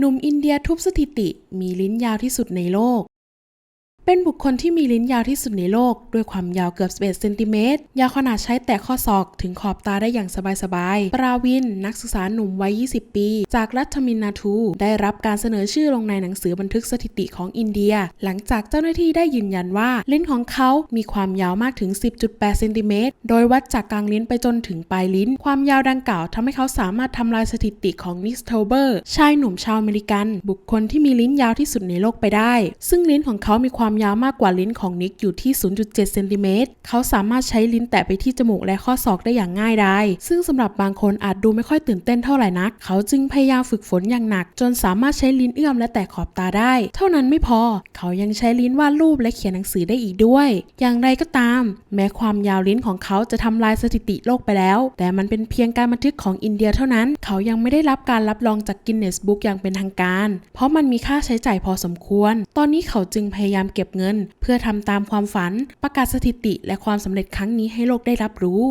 หนุ่มอินเดียทุบสถิติมีลิ้นยาวที่สุดในโลก เป็นบุคคลที่มีลิ้นยาวที่สุดในโลก ด้วยความยาวเกือบ 11 เซนติเมตร ยาวขนาดใช้แตะข้อศอกถึงขอบตาได้อย่างสบายๆ ปราวิน นักศึกษาหนุ่มวัย 20 ปี จากรัฐมินนาทู ได้รับการเสนอชื่อลงในหนังสือบันทึกสถิติของอินเดีย หลังจากเจ้าหน้าที่ได้ยืนยันว่าลิ้นของเขามีความยาวมากถึง 10.8 เซนติเมตร โดยวัดจากกลางลิ้นไปจนถึงปลายลิ้น ความยาวดังกล่าวทำให้เขาสามารถทำลายสถิติของนิสโทเบอร์ชายหนุ่มชาวอเมริกัน บุคคลที่มีลิ้นยาวที่สุดในโลกไปได้ ซึ่งลิ้นของเขามีความยาวมากกว่าลิ้นของนิกอยู่ที่ 0.7 เซนติเมตร เขาสามารถใช้ลิ้นแตะไปที่จมูกและข้อศอกได้อย่างง่ายดาย ซึ่งสำหรับบางคนอาจดูไม่ค่อยตื่นเต้นเท่าไหร่นัก เขาจึงพยายามฝึกฝนอย่างหนัก จนสามารถใช้ลิ้นเอื้อมและแตะขอบตาได้ เท่านั้นไม่พอ เขายังใช้ลิ้นวาดรูปและเขียนหนังสือได้อีกด้วย อย่างไรก็ตาม แม้ความยาวลิ้นของเขาจะทำลายสถิติโลกไปแล้ว แต่มันเป็นเพียงการบันทึกของอินเดียเท่านั้น เขายังไม่ได้รับการรับรองจากกินเนสบุ๊กอย่างเป็นทางการ เพราะมันมีค่าใช้จ่ายพอสมควร ตอนนี้เขาจึงพยายามเก็บบเงิน เพื่อทำตามความฝัน ประกาศสถิติและความสำเร็จครั้งนี้ให้โลกได้รับรู้